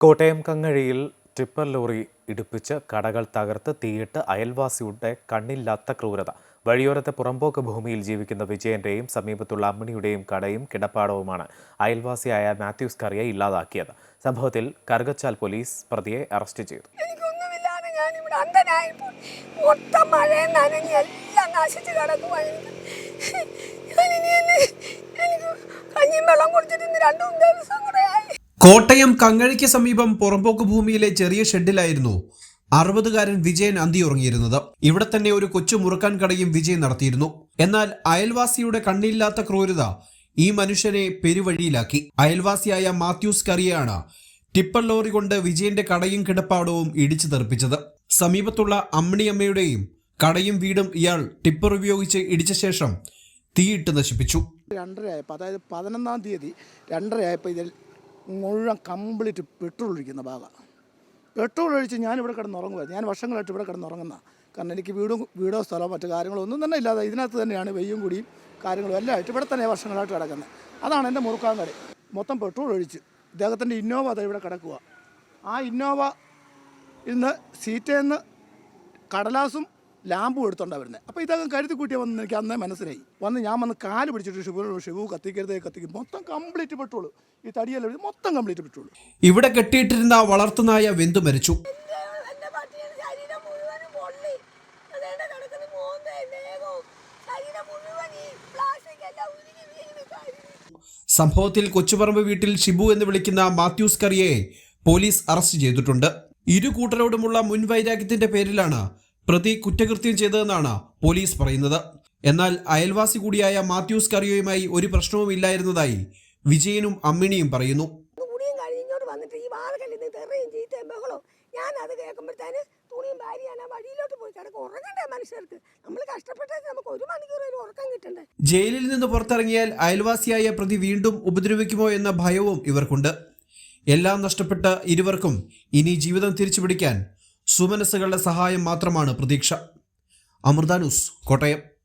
കോട്ടയം കങ്ങഴിയിൽ tipper lorry ഇടിപ്പിച്ച് കടകൾ തകർത്ത് തീയിട്ട് അയൽവാസിയുടെ കണ്ണില്ലാത്ത ക്രൂരത. വഴിയോരത്തെ പുറമ്പോക്ക് ഭൂമിയിൽ ജീവിക്കുന്ന വിജയന്റെയും സമീപത്തുള്ള അമ്മിണിയുടെയും കടയും കിടപ്പാടവുമാണ് അയൽവാസിയായ മാത്യൂസ് കറിയെ ഇല്ലാതാക്കിയത്. സംഭവത്തിൽ കറുകച്ചാൽ പോലീസ് പ്രതിയെ അറസ്റ്റ് ചെയ്തു. മൊത്തം മഴയും നനഞ്ഞ് എല്ലാം നശിച്ച് ദിവസം കോട്ടയം കങ്ങഴിക്ക് സമീപം പുറമ്പോക്ക് ഭൂമിയിലെ ചെറിയ ഷെഡിലായിരുന്നു അറുപതുകാരൻ വിജയൻ അന്തിയുറങ്ങിയിരുന്നത്. ഇവിടെ തന്നെ ഒരു കൊച്ചു മുറുക്കാൻ കടയും വിജയൻ നടത്തിയിരുന്നു. എന്നാൽ അയൽവാസിയുടെ കണ്ണില്ലാത്ത ക്രൂരത ഈ മനുഷ്യനെ പെരുവഴിയിലാക്കി. അയൽവാസിയായ മാത്യൂസ് കറിയാണ് ടിപ്പർ ലോറി കൊണ്ട് വിജയന്റെ കടയും കിടപ്പാടവും ഇടിച്ചു തെറിപ്പിച്ചത്. സമീപത്തുള്ള അമ്മിണിയമ്മയുടെയും കടയും വീടും ഇയാൾ ടിപ്പർ ഉപയോഗിച്ച് ഇടിച്ച ശേഷം തീയിട്ട് നശിപ്പിച്ചു. രണ്ടരയായപ്പോൾ അതായത് പതിനൊന്നാം തീയതി രണ്ടരയായപ്പോൾ ഇതിൽ മുഴുവൻ കംപ്ലീറ്റ് പെട്രോൾ ഒഴിക്കുന്ന ഭാഗമാണ് പെട്രോൾ ഒഴിച്ച് ഞാൻ ഞാനിവിടെ കിടന്ന് ഉറങ്ങുമായിരുന്നു ഞാൻ വർഷങ്ങളായിട്ട് ഇവിടെ കിടന്ന് ഉറങ്ങുന്ന. കാരണം എനിക്ക് വീടും വീടോ സ്ഥലമോ മറ്റു കാര്യങ്ങളോ ഒന്നും തന്നെ ഇല്ലാതെ ഇതിനകത്ത് തന്നെയാണ് വെയ്യും കൂടിയും കാര്യങ്ങളും എല്ലാം ആയിട്ട് ഇവിടെ തന്നെ വർഷങ്ങളായിട്ട് കിടക്കുന്നത് അതാണ് എന്റെ മുറുക്കാൻ കടി. മൊത്തം പെട്രോൾ ഒഴിച്ച് ഇദ്ദേഹത്തിന്റെ ഇന്നോവ അത് ഇവിടെ കിടക്കുക ആ ഇന്നോവ ഇന്ന് സീറ്റേന്ന് കടലാസും ലാമ്പും എടുത്തോണ്ടാണ് വരുന്നത് അപ്പോൾ ഇതകം കരുതി കൂട്ടിയ വന്ന് എനിക്ക് അന്നേ മനസ്സിലായി. വന്ന് ഞാൻ വന്ന് കാൽ പിടിച്ചിട്ട് ഷിബു ഷിബു കത്തിക്കരുത് കത്തിക്കും. മൊത്തം കംപ്ലീറ്റ് പെട്ടുള്ളൂ ഈ തടിയെല്ലാം മൊത്തം കംപ്ലീറ്റ് പെട്ടുള്ളൂ ഇവിടെ കെട്ടിയിട്ടിരുന്ന വളർത്തുനായ വെന്തു മരിച്ചു. സംഭവത്തിൽ കൊച്ചുപറമ്പ് വീട്ടിൽ ഷിബു എന്ന് വിളിക്കുന്ന മാത്യൂസ് കറിയെ പോലീസ് അറസ്റ്റ് ചെയ്തിട്ടുണ്ട്. ഇരു കൂട്ടരോടുമുള്ള മുൻവൈരാഗ്യത്തിന്റെ പേരിലാണ് പ്രതി കുറ്റകൃത്യം ചെയ്തതെന്നാണ് പോലീസ് പറയുന്നത്. എന്നാൽ അയൽവാസി കൂടിയായ മാത്യൂസ് കറിയോയുമായി ഒരു പ്രശ്നവും ഇല്ലായിരുന്നതായി വിജയനും അമ്മിണിയും പറയുന്നു. വന്നിട്ട് ഈ വാതിലിൽ നിന്ന് തെറിയും ചീത്തയും ബഹളവും. ഞാൻ അത് കേൾക്കുമ്പോഴത്തേന് തുണിയും ഭാര്യയാണ് ആ വഴിയിലോട്ട് പോയി കിടക്കും. ഉറങ്ങണ്ടേ മനുഷ്യർക്ക്? നമ്മൾ കഷ്ടപ്പെട്ടാൽ നമുക്ക് ഒരു മണിക്കൂർ ഒരു ഉറക്കം കിട്ടണ്ടേ? ജയിലിൽ നിന്ന് പുറത്തിറങ്ങിയാൽ അയൽവാസിയായ പ്രതി വീണ്ടും ഉപദ്രവിക്കുമോ എന്ന ഭയവും ഇവർക്കുണ്ട്. എല്ലാം നഷ്ടപ്പെട്ട ഇരുവർക്കും ഇനി ജീവിതം തിരിച്ചുപിടിക്കാൻ സുമനസ്സുകളുടെ സഹായം മാത്രമാണ് പ്രതീക്ഷ. അമൃതാനൂസ് കോട്ടയം.